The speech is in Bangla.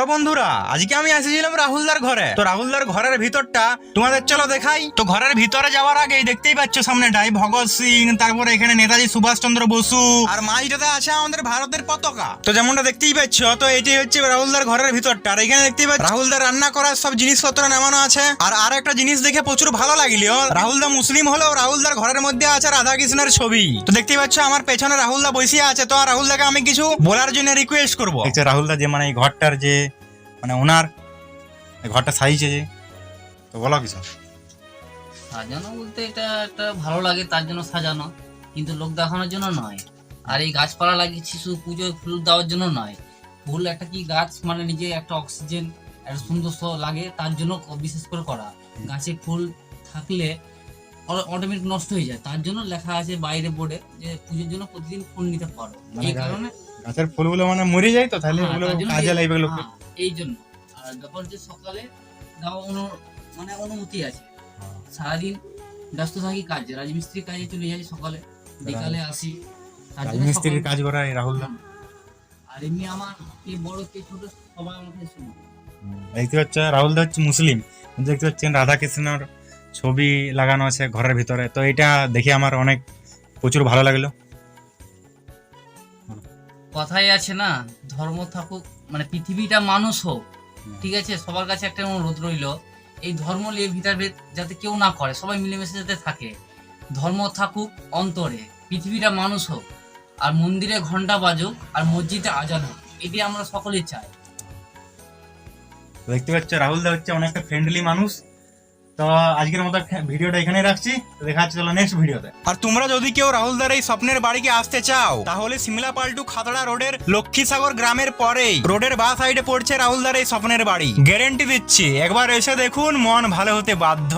তো বন্ধুরা, আজকে আমি এসেছিলাম রাহুলদার ঘরে। তো রাহুলদার ঘরের ভিতরটা তোমাদের চলো দেখাই। তো ঘরের ভিতরে যাওয়ার আগে দেখতেই পাচ্ছ সামনেটাই ভগৎ সিং, তারপরে এখানে নেতাজি সুভাষচন্দ্র বসু। আর মাঝটাতে আছে আমাদের ভারতের পতাকা। তো যেমনটা দেখতেই পাচ্ছ, তো এটি হচ্ছে রাহুলদার ঘরের ভিতরটা। আর এখানে দেখতেই পাচ্ছ, রাহুলদার রান্না করার সব জিনিসপত্র নামানো আছে। আর আর একটা জিনিস দেখে প্রচুর ভালো লাগল রাহুলদা মুসলিম হলেও রাহুলদার ঘরের মধ্যে আছে রাধা কৃষ্ণের ছবি। তো দেখতেই পাচ্ছ, আমার পেছনে রাহুলদা বসিয়ে আছে। তো রাহুলদাকে আমি কিছু বলার জন্য রিকোয়েস্ট করব। রাহুলদা যে মানে এই ঘরটার যে মানে ওনার ঘরটা সাইজে যে তো বলো কিছু সাজানো বলতে এটা একটা ভালো লাগে তার জন্য সাজানো। কিন্তু লোক দেখানোর জন্য নয়। আর এই গাছপালা লাগিয়েছি শুধু পুজোয় ফুল দেওয়ার জন্য নয়। ফুল একটা কি গাছ মানে নিজে একটা অক্সিজেন একটা সুন্দর লাগে তার জন্য বিশেষ করে করা। গাছে ফুল থাকলে অটোমেটিক নষ্ট হয়ে যায়। তার জন্য লেখা আছে বাইরে বোর্ডে যে পুজোর জন্য প্রতিদিন ফুল নিতে পারো। মানে এই কারণে গাছের ফুলগুলো মানে মরে যায় তো তাহলে হ্যাঁ, কাজে লাগবে লোকে হ্যাঁ, এই জন্য। আর ব্যাপার যে সকালে দেওয়া অনু মানে অনুমতি আছে। সারাদিন ব্যস্ত থাকি কাজে রাজমিস্ত্রির কাজে চলে যাই সকালে। বিকালে আসি। রাজমিস্ত্রির কাজ করা এই রাহুলদা হুম। আর এমনি আমার কে বড় কে ছোট সবাই আমাকে শুনে দেখতে পাচ্ছ রাহুলদা হচ্ছে মুসলিম। দেখতে পাচ্ছেন রাধা কৃষ্ণর ছবি লাগানো আছে ঘরের ভিতরে। তো এটা দেখে আমার অনেক প্রচুর ভালো লাগল। কথাই আছে না ধর্ম থাকুক পৃথিবীটা মানুষ হোক ঠিক আছে? সবার কাছে একটা অনুরোধ রইল এই ধর্ম নিয়ে ভিতরভেদ যাতে কেউ না করে সবাই মিলেমিশে যাতে থাকে ধর্ম থাকুক অন্তরে পৃথিবীটা মানুষ হোক আর মন্দিরে ঘণ্টা বাজুক আর মসজিদে আজান হোক এটি আমরা সকলেই চাই। দেখতে পাচ্ছ রাহুল দা হচ্ছে অনেকটা ফ্রেন্ডলি মানুষ। তো আজকের মতো ভিডিওটা এখানেই রাখছি। দেখা হচ্ছে চলো নেক্সট ভিডিওতে আর তোমরা যদি কেউ রাহুলদার এই স্বপ্নের বাড়িকে আসতে চাও, তাহলে সিমলা পাল্টু খাতড়া রোডের লক্ষ্মীসাগর গ্রামের পরেই রোডের বা সাইডে পড়ছে রাহুলদার এই স্বপ্নের বাড়ি। গ্যারেন্টি দিচ্ছি। একবার এসে দেখুন, মন ভালো হতে বাধ্য।